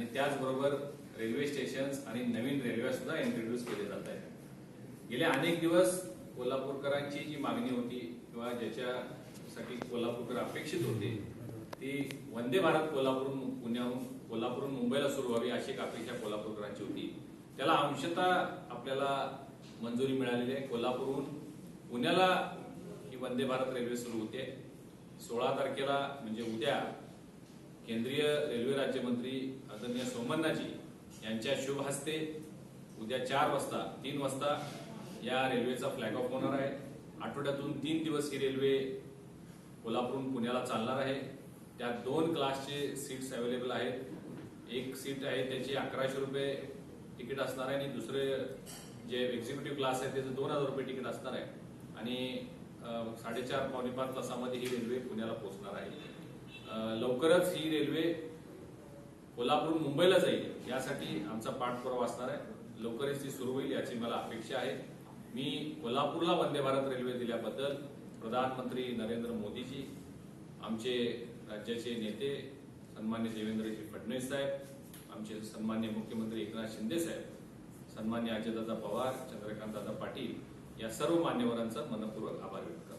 आणि त्याचबरोबर railway stations आणि नवीन रेल्वे सुद्धा इंट्रोड्यूस केले जात आहेत. गेले अनेक दिवस कोल्हापूरकरांची जी मागणी होती किंवा ज्याच्यासाठी कोल्हापूरकर अपेक्षित होते ती वंदे भारत कोल्हापूरहून पुण्याहून कोल्हापूरहून मुंबईला सुरू व्हावी अशी एक अपेक्षा कोल्हापूरकरांची होती. त्याला अंशतः आपल्याला मंजुरी मिळालेली आहे. कोल्हापूरहून पुण्याला ही वंदे भारत रेल्वे सुरू होते. सोळा तारखेला म्हणजे उद्या केंद्रीय रेल्वे राज्यमंत्री आदरणीय सोमन्नाजी यांच्या शुभ हस्ते उद्या चार वाजता तीन वाजता या रेल्वेचा फ्लॅग ऑफ होणार आहे. आठवड्यातून तीन दिवस ही रेल्वे कोल्हापूरहून पुण्याला चालणार आहे. त्यात दोन क्लासचे सीट्स अवेलेबल आहेत. एक सीट आहे त्याची अकराशे रुपये तिकीट असणार आहे आणि दुसरे जे एक्झिक्युटिव्ह क्लास आहे त्याचं दोन हजार रुपये तिकीट असणार आहे. आणि साडेचार पावणे पाच तासामध्ये ही रेल्वे पुण्याला पोहोचणार आहे. लवकरच ही रेल्वे कोल्हापूर मुंबईला जाईल. यासाठी आमचा पाठपुरावा असणार आहे. लवकरच ती सुरू होईल याची मला अपेक्षा आहे. मी कोल्हापूरला वंदे भारत रेल्वे दिल्याबद्दल प्रधानमंत्री नरेंद्र मोदीजी आमचे राज्याचे नेते सन्मान्य देवेंद्रजी फडणवीस साहेब आमचे सन्मान्य मुख्यमंत्री एकनाथ शिंदे साहेब सन्मान्य अजयदादा पवार चंद्रकांतदादा पाटील या सर्व मान्यवरांचा मनपूर्वक आभार व्यक्त करतो.